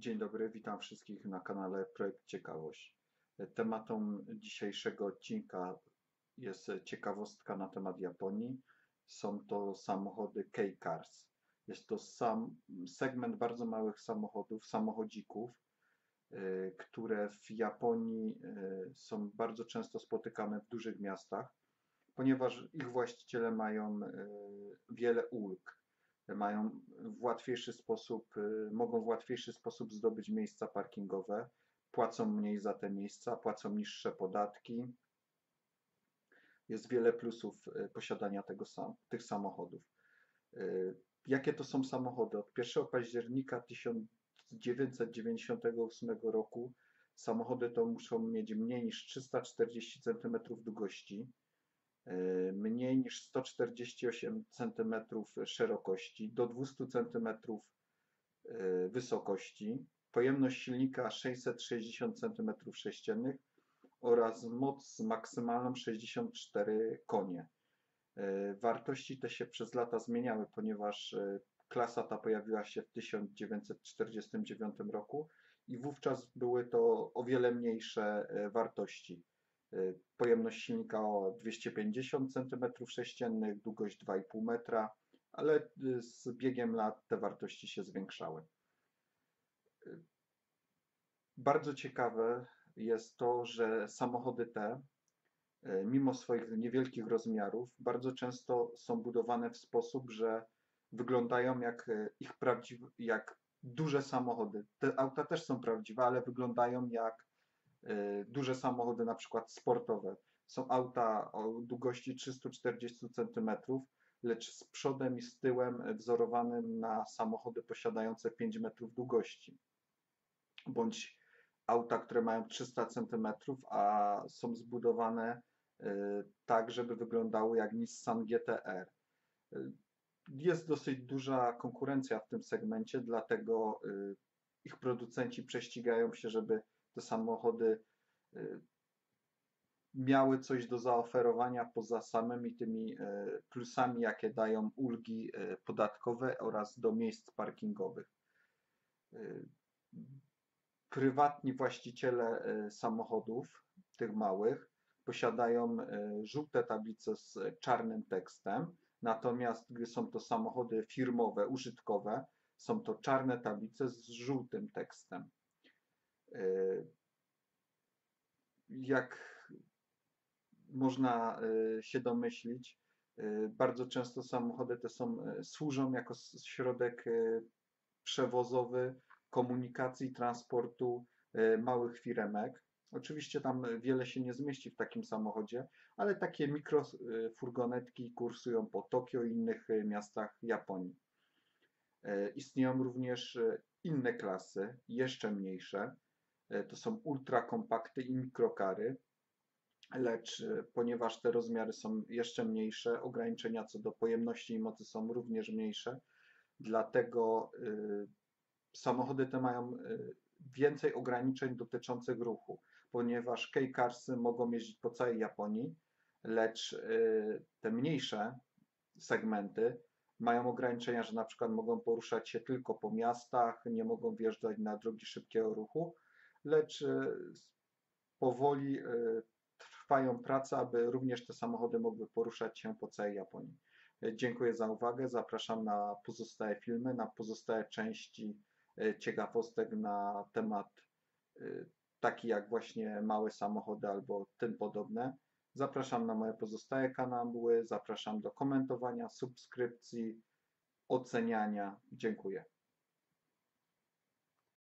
Dzień dobry, witam wszystkich na kanale Projekt Ciekawość. Tematem dzisiejszego odcinka jest ciekawostka na temat Japonii. Są to samochody K-Cars. Jest to sam segment bardzo małych samochodów, samochodzików, y, które w Japonii y, są bardzo często spotykane w dużych miastach, ponieważ ich właściciele mają y, wiele ulg mają w łatwiejszy sposób, y, mogą w łatwiejszy sposób zdobyć miejsca parkingowe, płacą mniej za te miejsca, płacą niższe podatki. Jest wiele plusów y, posiadania tego sam, tych samochodów. Y, jakie to są samochody? Od 1 października 1998 roku samochody to muszą mieć mniej niż 340 cm długości, mniej niż 148 cm szerokości do 200 cm e, wysokości, pojemność silnika 660 cm3 oraz moc maksymalną 64 konie. E, wartości te się przez lata zmieniały, ponieważ klasa ta pojawiła się w 1949 roku i wówczas były to o wiele mniejsze wartości. Y, pojemność silnika o 250 cm3, długość 2,5 metra, ale y, z biegiem lat te wartości się zwiększały. Y, bardzo ciekawe jest to, że samochody te, mimo swoich niewielkich rozmiarów, bardzo często są budowane w sposób, że wyglądają jak ich prawdziwe, jak duże samochody. Te auta też są prawdziwe, ale wyglądają jak Y, duże samochody, na przykład sportowe. Są auta o długości 340 cm, lecz z przodem i z tyłem wzorowanym na samochody posiadające 5 metrów długości. Bądź auta, które mają 300 cm, a są zbudowane y, tak, żeby wyglądały jak Nissan GTR. Y, jest dosyć duża konkurencja w tym segmencie, dlatego ich producenci prześcigają się, żeby te samochody y, miały coś do zaoferowania poza samymi tymi y, plusami, jakie dają ulgi y, podatkowe oraz do miejsc parkingowych. Prywatni właściciele samochodów, tych małych, posiadają żółte tablice z czarnym tekstem, natomiast gdy są to samochody firmowe, użytkowe, są to czarne tablice z żółtym tekstem. Jak można e, się domyślić, e, bardzo często samochody te są, służą jako środek przewozowy komunikacji, transportu małych firemek. Oczywiście tam wiele się nie zmieści w takim samochodzie, ale takie mikrofurgonetki kursują po Tokio i innych miastach Japonii. Istnieją również inne klasy, jeszcze mniejsze, to są ultrakompakty i mikrokary, lecz e, ponieważ te rozmiary są jeszcze mniejsze, ograniczenia co do pojemności i mocy są również mniejsze, dlatego e, samochody te mają więcej ograniczeń dotyczących ruchu, ponieważ K-Carsy mogą jeździć po całej Japonii, lecz te mniejsze segmenty mają ograniczenia, że na przykład mogą poruszać się tylko po miastach, nie mogą wjeżdżać na drogi szybkiego ruchu, lecz e, powoli e, trwają prace, aby również te samochody mogły poruszać się po całej Japonii. E, dziękuję za uwagę. Zapraszam na pozostałe filmy, na pozostałe części ciekawostek na temat taki jak właśnie małe samochody albo tym podobne. Zapraszam na moje pozostałe kanały, zapraszam do komentowania, subskrypcji, oceniania. Dziękuję.